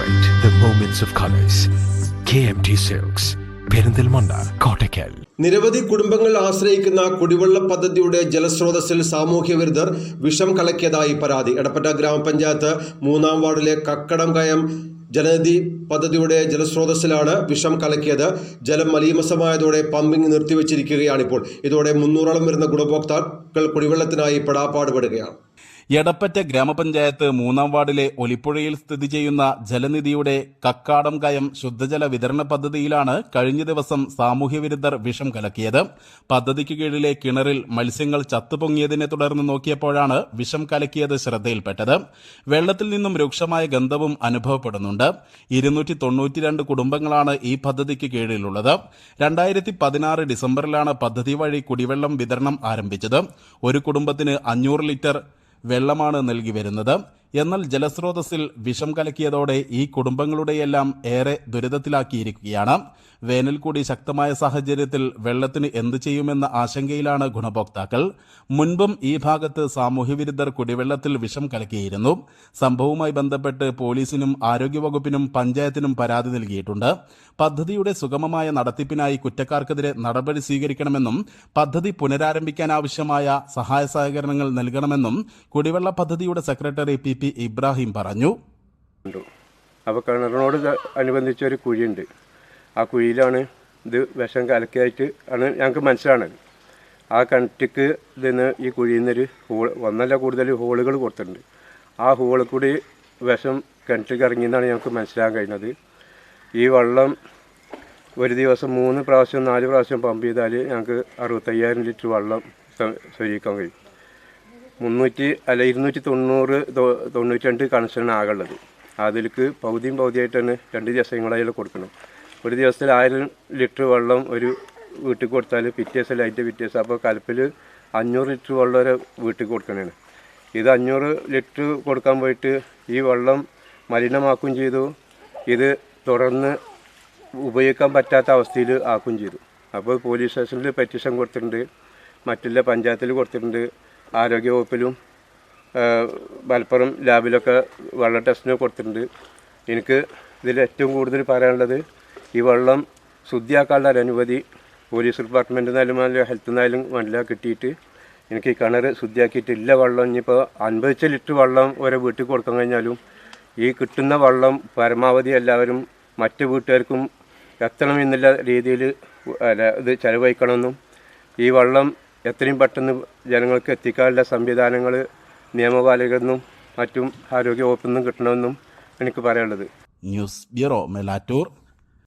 Celebrate the moments of colors. KMT Silks, Perinthalmanna Kottakkal നിരവധി കുടുംബങ്ങൾ ആശ്രയിക്കുന്ന കുടിവെള്ള പദ്ധതിയുടെ ജലസ്രോതസ്സിൽ സാമൂഹ്യ വിരുദ്ധർ വിഷം കലക്കിയതായി പരാതി. എടപ്പറ്റ ഗ്രാമപഞ്ചായത്ത് മൂന്നാം വാർഡിലെ കക്കടം കയം ജലനിധി പദ്ധതിയുടെ ജലസ്രോതസ്സിലാണ് വിഷം കലക്കിയത്. ജലം മലീമസമായതോടെ പമ്പിംഗ് നിർത്തിവച്ചിരിക്കുകയാണിപ്പോൾ. ഇതോടെ മുന്നൂറോളം വരുന്ന ഗുണഭോക്താക്കൾ കുടിവെള്ളത്തിനായി പെടാപ്പാടുപെടുകയാണ് എടപ്പറ്റ ഗ്രാമപഞ്ചായത്ത് മൂന്നാം വാർഡിലെ ഒലിപ്പുഴയിൽ സ്ഥിതി ചെയ്യുന്ന ജലനിധിയുടെ കക്കാടം കയം ശുദ്ധജല വിതരണ പദ്ധതിയിലാണ് കഴിഞ്ഞ ദിവസം സാമൂഹ്യവിരുദ്ധർ വിഷം കലക്കിയത്. പദ്ധതിക്ക് കീഴിലെ കിണറിൽ മത്സ്യങ്ങൾ ചത്തുപൊങ്ങിയതിനെ തുടർന്ന് നോക്കിയപ്പോഴാണ് വിഷം കലക്കിയത് ശ്രദ്ധയിൽപ്പെട്ടത്. വെള്ളത്തിൽ നിന്നും രൂക്ഷമായ ഗന്ധവും അനുഭവപ്പെടുന്നുണ്ട്. ഇരുന്നൂറ്റി തൊണ്ണൂറ്റിരണ്ട് കുടുംബങ്ങളാണ് ഈ പദ്ധതിക്ക് കീഴിലുള്ളത്. രണ്ടായിരത്തി പതിനാറ് ഡിസംബറിലാണ് പദ്ധതി വഴി കുടിവെള്ളം വിതരണം ആരംഭിച്ചത്. ഒരു കുടുംബത്തിന് അഞ്ഞൂറ് ലിറ്റർ വെള്ളമാണ് നൽകി വരുന്നത്. എന്നാൽ ജലസ്രോതസ്സിൽ വിഷം കലക്കിയതോടെ ഈ കുടുംബങ്ങളുടെയെല്ലാം ഏറെ ദുരിതത്തിലാക്കിയിരിക്കുകയാണ്. വേനൽ കൂടി ശക്തമായ സാഹചര്യത്തിൽ വെള്ളത്തിന് എന്തു ചെയ്യുമെന്ന ആശങ്കയിലാണ് ഗുണഭോക്താക്കൾ. മുൻപും ഈ ഭാഗത്ത് സാമൂഹ്യവിരുദ്ധർ കുടിവെള്ളത്തിൽ വിഷം കലക്കിയിരുന്നു. സംഭവവുമായി ബന്ധപ്പെട്ട് പോലീസിനും ആരോഗ്യവകുപ്പിനും പഞ്ചായത്തിനും പരാതി നൽകിയിട്ടുണ്ട്. പദ്ധതിയുടെ സുഗമമായ നടത്തിപ്പിനായി കുറ്റക്കാർക്കെതിരെ നടപടി സ്വീകരിക്കണമെന്നും പദ്ധതി പുനരാരംഭിക്കാൻ ആവശ്യമായ സഹായ സഹകരണങ്ങൾ നൽകണമെന്നും കുടിവെള്ള പദ്ധതിയുടെ സെക്രട്ടറി പി. പി ഇബ്രാഹിം പറഞ്ഞു. അപ്പോൾ കിണറിനോട് അനുബന്ധിച്ച് ഒരു കുഴിയുണ്ട്. ആ കുഴിയിലാണ് ഇത് വിഷം കലക്കിയായിട്ട് ആണ് ഞങ്ങൾക്ക് മനസ്സിലാണത്. ആ കിണറ്റിക്ക് ഇതിന് ഈ കുഴിയിൽ നിന്നൊരു ഹോൾ ഒന്നല്ല കൂടുതൽ ഹോളുകൾ കൊടുത്തിട്ടുണ്ട്. ആ ഹോളിൽ കൂടി വിഷം കിണറ്റിലേക്ക് ഇറങ്ങിയെന്നാണ് ഞങ്ങൾക്ക് മനസ്സിലാക്കാൻ കഴിയുന്നത് ഈ വെള്ളം ഒരു ദിവസം മൂന്ന് പ്രാവശ്യം നാല് പ്രാവശ്യം പമ്പ് ചെയ്താൽ ഞങ്ങൾക്ക് അറുപത്തയ്യായിരം ലിറ്റർ വെള്ളം സ്വ- സ്വീകരിക്കാൻ കഴിയും. മുന്നൂറ്റി അല്ല ഇരുന്നൂറ്റി തൊണ്ണൂറ് തൊണ്ണൂറ്റി രണ്ട് കണക്ഷനാണ് ആകെയുള്ളത്. അതിലേക്ക് പകുതിയും പകുതിയായിട്ടാണ് രണ്ട് ദിവസങ്ങളായാലും കൊടുക്കണം. ഒരു ദിവസത്തിൽ ആയിരം ലിറ്റർ വെള്ളം ഒരു വീട്ടിൽ കൊടുത്താൽ പിറ്റേ ദിവസം ലൈറ്റ് പിറ്റേ ദിവസം. അപ്പോൾ കലപ്പിൽ അഞ്ഞൂറ് ലിറ്റർ വെള്ളം വരെ വീട്ടിൽ കൊടുക്കണേണ്. ഇത് അഞ്ഞൂറ് ലിറ്റർ കൊടുക്കാൻ പോയിട്ട് ഈ വെള്ളം മലിനമാക്കുകയും ചെയ്തു. ഇത് തുടർന്ന് ഉപയോഗിക്കാൻ പറ്റാത്ത അവസ്ഥയിൽ ആക്കുകയും ചെയ്തു. അപ്പോൾ പോലീസ് സ്റ്റേഷനിൽ പെറ്റീഷൻ കൊടുത്തിട്ടുണ്ട്. മറ്റുള്ള പഞ്ചായത്തിൽ കൊടുത്തിട്ടുണ്ട്. ആരോഗ്യവകുപ്പിലും മലപ്പുറം ലാബിലൊക്കെ വെള്ളം ടെസ്റ്റിന് കൊടുത്തിട്ടുണ്ട്. എനിക്ക് ഇതിൽ ഏറ്റവും കൂടുതൽ പറയാനുള്ളത് ഈ വെള്ളം ശുദ്ധിയാക്കാനുള്ള ഒരു അനുമതി പോലീസ് ഡിപ്പാർട്ട്മെന്റിൽ നിന്നാലും ഹെൽത്ത് ഹെൽത്തിൽ നിന്നായാലും വല്ല കിട്ടിയിട്ട് എനിക്ക് ഈ കിണർ ശുദ്ധിയാക്കിയിട്ടില്ല വെള്ളം. ഇനിയിപ്പോൾ അൻപത് ലിറ്റർ വെള്ളം ഓരോ വീട്ടിൽ കൊടുക്കാൻ കഴിഞ്ഞാലും ഈ കിട്ടുന്ന വെള്ളം പരമാവധി എല്ലാവരും മറ്റ് വീട്ടുകാർക്കും എത്തണം എന്നുള്ള രീതിയിൽ ഇത് ചെലവഴിക്കണമെന്നും ഈ വെള്ളം എത്രയും പെട്ടെന്ന് ജനങ്ങൾക്ക് എത്തിക്കാനുള്ള സംവിധാനങ്ങൾ നിയമപാലകരിൽ നിന്നും മറ്റും ആരോഗ്യ വകുപ്പിൽ നിന്നും കിട്ടണമെന്നും എനിക്ക് പറയാനുള്ളത്. News bureau Melattur.